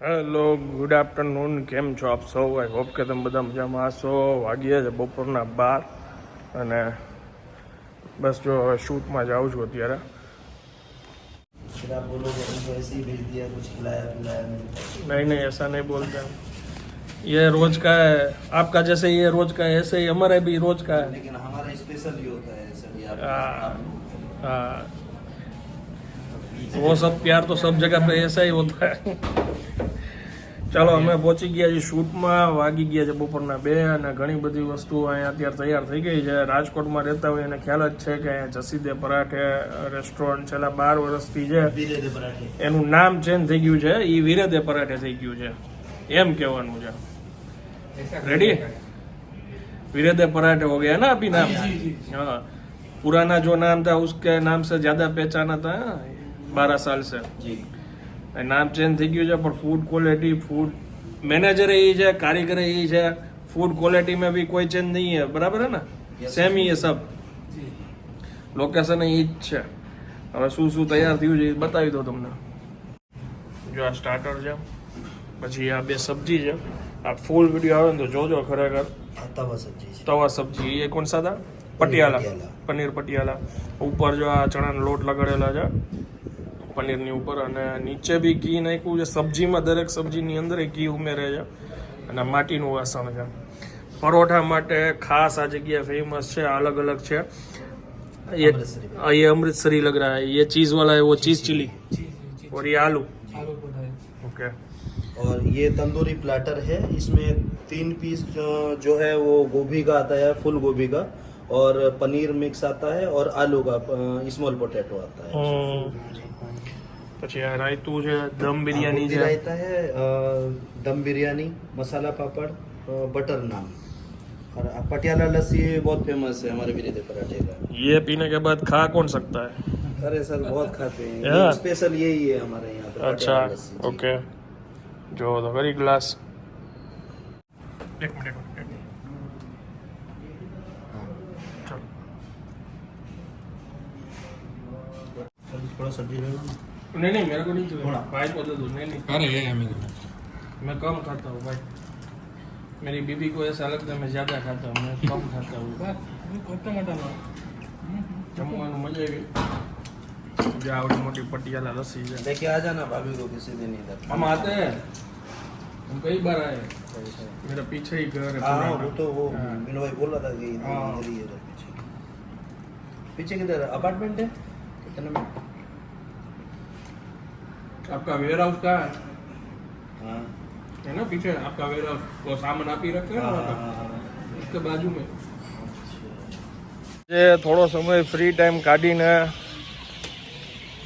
Hello good afternoon કેમ છો આપ સૌ આઈ હોપ કે તમે બધા મજામાં હશો વાગ્યા છે બપોરના બાર અને બસ જો હવે શૂટમાં જાઉં છું અત્યારે फिर आप बोलोगे हमको ऐसे ही भेज दिया कुछ खिलाया पिलाया नहीं नहीं नहीं ऐसा नहीं बोलते हम ये रोज का है आपका जैसे ये रोज का है ऐसे ही हमारा भी रोज का है लेकिन हमारा स्पेशल ही होता है सर ये आप- हाँ। आप- हाँ वो सब प्यार तो सब जगह पे ऐसा ही होता है ચાલો અમે પહોંચી ગયા છીએ શૂટમાં વાગી ગયા છે બપોરના બે અને ઘણી બધી વસ્તુઓ અહીંયા અત્યારે તૈયાર થઈ ગઈ છે રાજકોટમાં રહેતા હોય એને ખ્યાલ જ છે કે અહીંયા જસીદે પરાઠે રેસ્ટોરન્ટ છેલ્લા બાર વર્ષથી છે धीरे धीरे पराठे એનું નામ ચેન્જ થઈ ગયું છે એ વિરેદે પરાઠે થઈ ગયું છે એમ કહેવાનું છે रेडी विरेदे पराठे हो गया ना अभी नाम हाँ पुराना जो नाम था उसके नाम से ज्यादा पहचाना था बारह साल से जी નામ ચેન્જ થઈ ગયું છે પણ ફૂડ ક્વોલિટી ફૂડ મેનેજર એ છે કારીગર એ છે ફૂડ ક્વોલિટી में भी कोई चेंज नहीं है बराबर है ना Yes. સેમ ही है सब લોકેશન એ જ છે હવે શું શું તૈયાર થયું છે એ બતાવી દો તમને જો આ સ્ટાર્ટર છે પછી આ બે સબ્જી છે આ ફૂલ વિડીયો આવે ને તો જોજો ખરેખર हाँ, तवा सब्जी से તવા સબ્જી એ કોણ સા થા પટિયાલા પટિયાલા. પનીર પટિયાલા ઉપર જો આ ચણાનો લોટ લગાડેલા છે પનીરની ઉપર અને નીચે બી ઘી નાખ્યું છે સબ્જીમાં દરેક સબ્જીની અંદર એ ઘી ઉમેરે છે અને માટીનું વાસણ છે પરોઠા માટે ખાસ આ જગ્યા ફેમસ છે અલગ અલગ છે ये अमृतसरी। हाँ, ये अमृतसरी लग रहा है ये चीज वाला है वो चीज चिली और ये आलू ओके और ये तंदूरी प्लाटर है इसमें तीन पीस जो, जो है वो गोभी का आता है फुल गोभी का और पनीर मिक्स आता है और आलू का स्मॉल पोटैटो आता है પછી આ રાયતું છે દમ બિરયાની बूंदी છે रायता है अ, दम बिरयानी मसाला पापड़ अ, बटर नान और पटियाला लस्सी बहुत फेमस है हमारे विरेदे पराठे का ये पीने के बाद खा कौन सकता है अरे सर बहुत खाते हैं Yeah. ये स्पेशल यही है हमारे यहाँ पे अच्छा पटियाला लस्सी जी। ओके જો તો કરી ગ્લાસ थोड़ा सब्जी ले लो नहीं नहीं मेरे को नहीं चाहिए थोड़ा। भाई को दे दो नहीं नहीं अरे ये हमें मैं कम खाता हूँ भाई मेरी बीबी को ऐसा लगता है मैं ज़्यादा खाता हूँ मैं कम खाता हूँ જમવાનું મજા આવી જે આવડી મોટી પટિયાલા લસ્સી છે लेके आ जाना भाभी को किसी दिन इधर हम आते हैं हम कई बार आए मेरा पीछे ही घर है हाँ पुराना। वो तो वो हाँ। मीनू भाई बोल रहा था कि इधर हाँ। इधर ही है इधर पीछे पीछे किधर अपार्टमेंट है कितने में आपका वेयर हाउस कहाँ है हाँ है ना पीछे आपका वेयर हाउस वो सामान आप ही रखे हैं ना हाँ, वहाँ हाँ, पे? हाँ। उसके बाजू में अच्छा। જે થોડો સમય ફ્રી ટાઈમ કાઢીને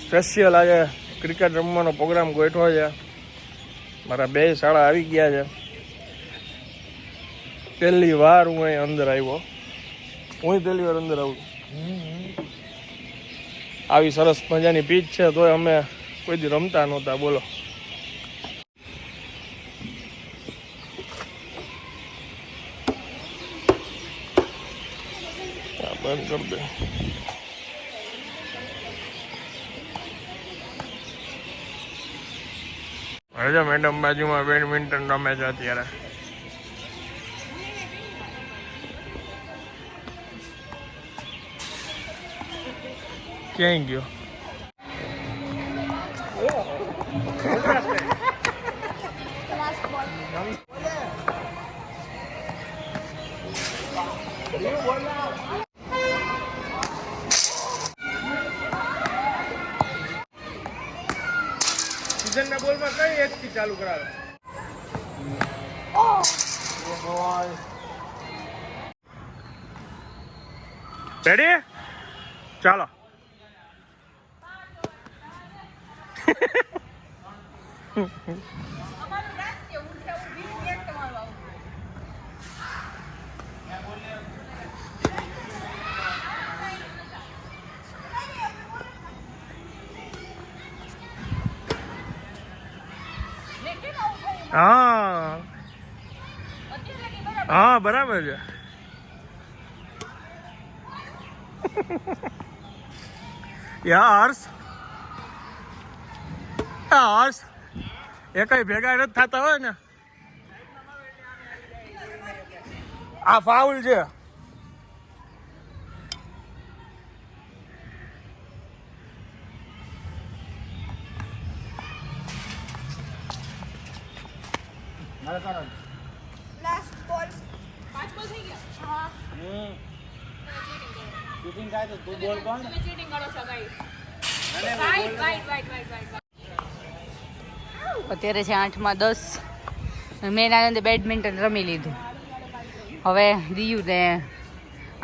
સ્પેશિયલ આજે ક્રિકેટ રમવાનો પ્રોગ્રામ ગોઠવો છે મારા બે શાળા આવી ગયા છે પહેલી વાર હું અહીં અંદર આવ્યો હું પહેલી વાર અંદર આવું આવી સરસ મજાની પીચ છે તોય અમે કોઈ રમતા નહોતા, બોલો. બંધ કરી દે. મેડમ બાજુમાં બેડમિન્ટન રમે છે અત્યારે. ક્યાંય ગયો? સીઝનના બોલમાં કઈ એક થી ચાલુ કરાવે? રેડી ચાલો. અમારું રાષ્ટ્રીય ઉઠે ઊભી એક તમારું આવું મેં કેમ આવું થયું? હા. હા, બરાબર છે. યા, હર્ષ. હર્ષ. એકાઈ ભેગા નથી થતા હોય ને. આ ફાઉલ છે. લાસ્ટ બોલ પાંચ બોલ થઈ ગયા? હા. શૂટિંગ થાય તો તું બોલ કોણ તમે ચીટિંગ કરો છો guys right right right right અત્યારે છે આઠમાં દસ. મેં આનંદે બેડમિન્ટન રમી લીધું. હવે દિયુ ને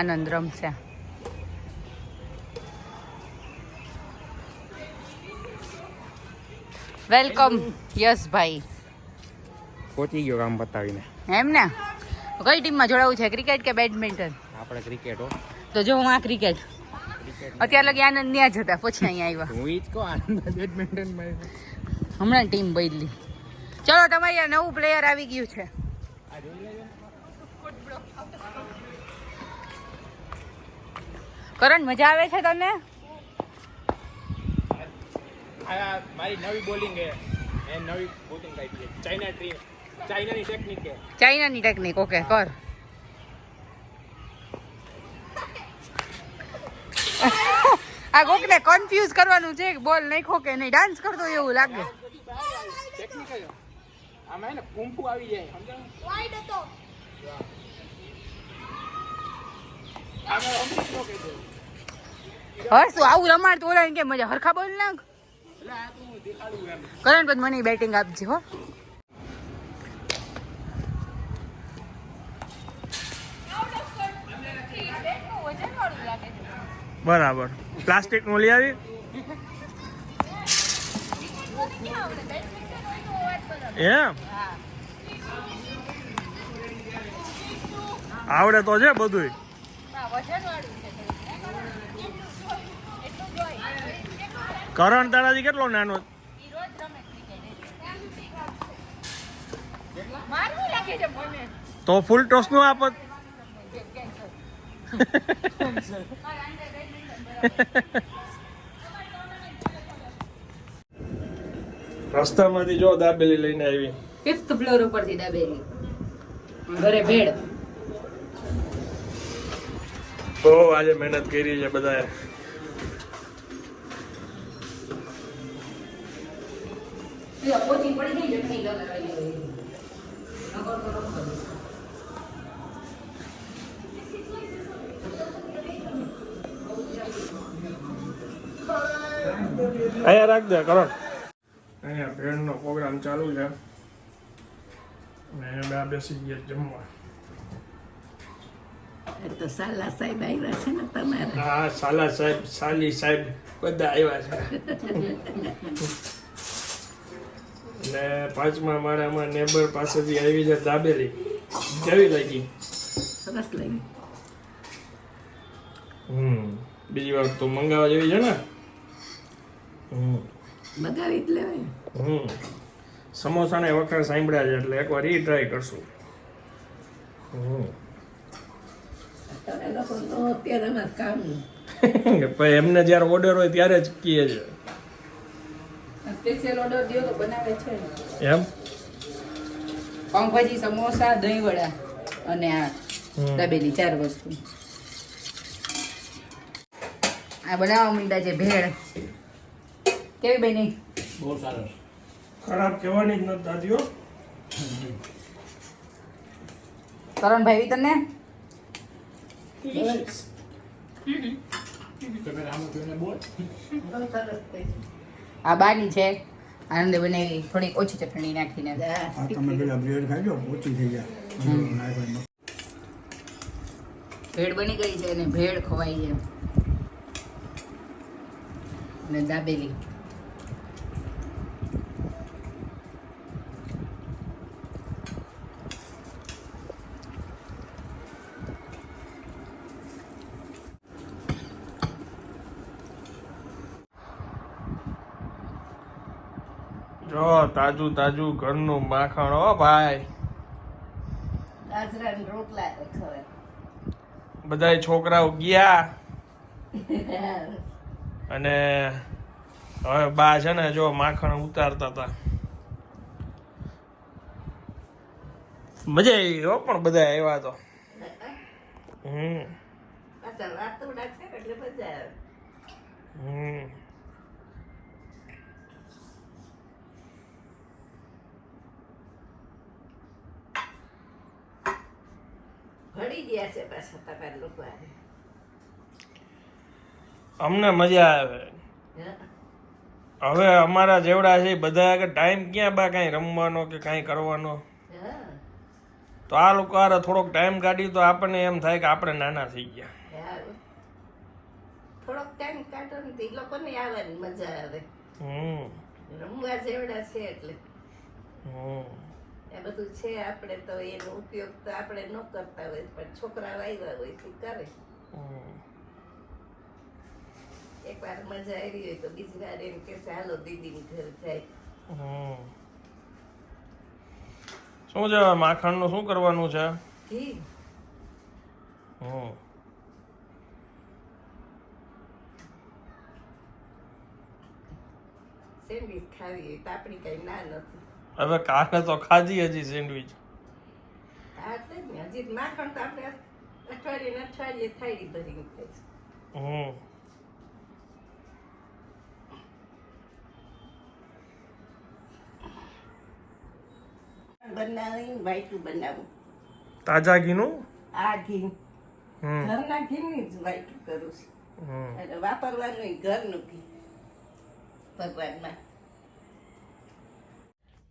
આનંદ રમશે. વેલકમ યસ ભાઈ પહોંચી ગયો કામ બતાવીને. એમ ને? કઈ ટીમમાં જોડાવું છે? ક્રિકેટ કે બેડમિન્ટન આપણે ક્રિકેટ હો. તો જો હું આ ક્રિકેટ અત્યારે લગી આનંદ ત્યાં જ હતા પછી અહીંયા આવ્યા. હું ઈ કો કહું આનંદ બેડમિન્ટનમાં હમણાં ટીમ બદલી. ચલો તમારી આ નવું પ્લેયર આવી ગયું છે. કરણ મજા આવે છે તને? આ મારી નવી બોલિંગ એ નવી બોલિંગ ચાઇના ટ્રી ચાઇનાની ટેકનિક ચાઇનાની ટેકનિક ઓકે કર. આ કોકને કન્ફ્યુઝ કરવાનું છે કે બોલ નાખો કે નહીં ડાન્સ કરતો એવું લાગે. ટેકનિક જ આમાં હે ને કુંફુ આવી જાય. સમજાણું વાઈડ હતો. હર્ષ તું ઓલા કે મજા? હરખા બોલ નાખ. કરણપત આ તું દેખાડું એમ. કરણ પછી મને બેટિંગ આપજે હો બેટનું વજન વાળું લાગે છે બરાબર. પ્લાસ્ટિકનું લઈ આવી? એમ? આવડે તો છે બધું કરણ તારાજી કેટલો નાનો તો ફૂલ ટોસનું આપત. રસ્તામાંથી જો દાબેલી લઈને આવી. ફિફ્થ ફ્લોર ઉપરથી દાબેલી. ઘરે ભેડ બહુ આજે મહેનત કરી છે બધાએ. પડી ગઈ અહીંયા રાખ દે કરણ. અહીંયા ભેણનો પ્રોગ્રામ ચાલુ છે. અને બે બેસી ગયા જમવા. તો સાલા સાહેબ આવ્યા છે ને તમારે. હા સાલા સાહેબ સાલી સાહેબ બધા આવ્યા છે. ને પાંચમા માળામાં નેબર પાસેથી આવી છે દાબેલી. કેવી લાગી? સરસ લાગી. હમ બીજી વાર તો મંગાવવા જેવી છે ને? બગાવી જ લેવાય. સમોસાને વખાણ સાંભળ્યા છે એટલે એકવાર એ ટ્રાય કરશું. ભાઈ એમને જ્યારે ઓર્ડર હોય ત્યારે જ કીએ છે. સ્પેશિયલ ઓર્ડર દો તો બનાવે છે. એમ? પાઉંભાજી સમોસા દહીં વડા અને આ હમ. ચાર વસ્તુ. આ બનાવવા માંડ્યા છે ભેળ. કેવી બની? બહુ સરસ. ખરાબ કહેવાની જ નથી દાદીઓ. કરણ ભાઈ તને આ બાની છે. આનંદે બનાવી થોડીક ઓછી ચટણી નાખીને. તમે પેલા બ્રેડ ખાઈ ઓછી થઈ જાય. ભેળ બની ગઈ છે અને ભેળ ખવાઈ છે. અને દાબેલી જો તાજું તાજું ઘરનું માખણ હો ભાઈ. બધા છોકરાઓ ગયા. અને હવે બા છે ને જો માખણ ઉતારતા હતા મજા આવી ગયો પણ બધા આવ્યા તો. હમ. હમ. ભળી ગયા છે પાછા તમારા લોકો અમને મજા આવે. હવે અમારા જેવડા છે બધા આગળ ટાઈમ ક્યાં બા કાંઈ રમવાનો કે કાંઈ કરવાનો. તો આ લોકો આરે થોડોક ટાઈમ કાઢી તો આપણને એમ થાય કે આપણે નાના થઈ ગયા. થોડોક ટાઈમ કાઢો ને એ લોકોને આવવાની મજા આવે. હમ. રમવા જેવડા છે એટલે. હમ. એ બધું છે આપણે તો એનો ઉપયોગ તો આપણે ન કરતા હોય પણ છોકરા આવ્યા હોય તો કરે. હમ. એકવાર મજા આવી હોય તો બીજી વાર એમ કે ચાલો દીદીની ઘર જાય. શું છે માખણનું શું કરવાનું છે? ઘી. હમ. સેન્ડવીચ ખાવી હોય તો આપણી કઈ ના નથી. હવે કાલે તો ખાધી હજી સેન્ડવીચ હજી માખણ તો આપણે અઠવાડિયે અઠવાડિયે ભરીને ખાઈશું. હમ. બનાવીને વાઈટું બનાવું. તાજા ઘીનું? આ ઘી. ઘરના ઘીની જ વાઈટું કરું છું. વાપરવાનું ઘરનું ઘી. ભગવાનમાં.